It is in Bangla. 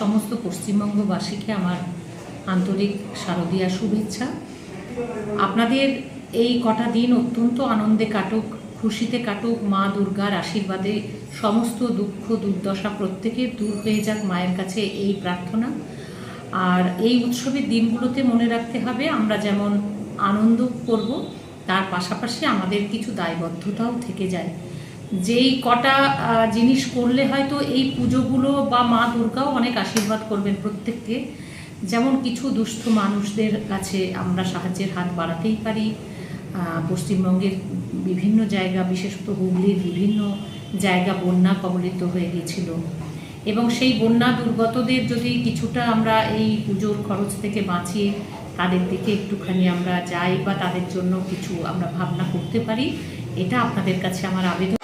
সংঘবাসীকে আমার আন্তরিক শারদীয়া শুভেচ্ছা। আপনাদের এই কটা দিন অত্যন্ত আনন্দে কাটুক, খুশিতে কাটুক, মা দুর্গার আশীর্বাদে সমস্ত দুঃখ, দুর্দশা প্রত্যেকের দূর হয়ে যাক মায়ের কাছে এই প্রার্থনা। আর এই উৎসবের দিনগুলোতে মনে রাখতে হবে, আমরা যেমন আনন্দ করব, তার পাশাপাশি আমাদের কিছু দায়বদ্ধতাও থেকে যায়। যেই কটা জিনিস করলে হয়তো এই পুজোগুলো বা মা দুর্গাও অনেক আশীর্বাদ করবেন প্রত্যেককে। যেমন কিছু দুস্থ মানুষদের কাছে আমরা সাহায্যের হাত বাড়াতেই পারি। পশ্চিমবঙ্গের বিভিন্ন জায়গা বিশেষত হুগলির বিভিন্ন জায়গা বন্যা কবলিত হয়ে গিয়েছিল। এবং সেই বন্যা দুর্গতদের যদি কিছুটা আমরা এই পুজোর খরচ থেকে বাঁচিয়ে তাদের দিকে একটুখানি আমরা যাই বা তাদের জন্য কিছু আমরা ভাবনা করতে পারি, এটা আপনাদের কাছে আমার আবেদন।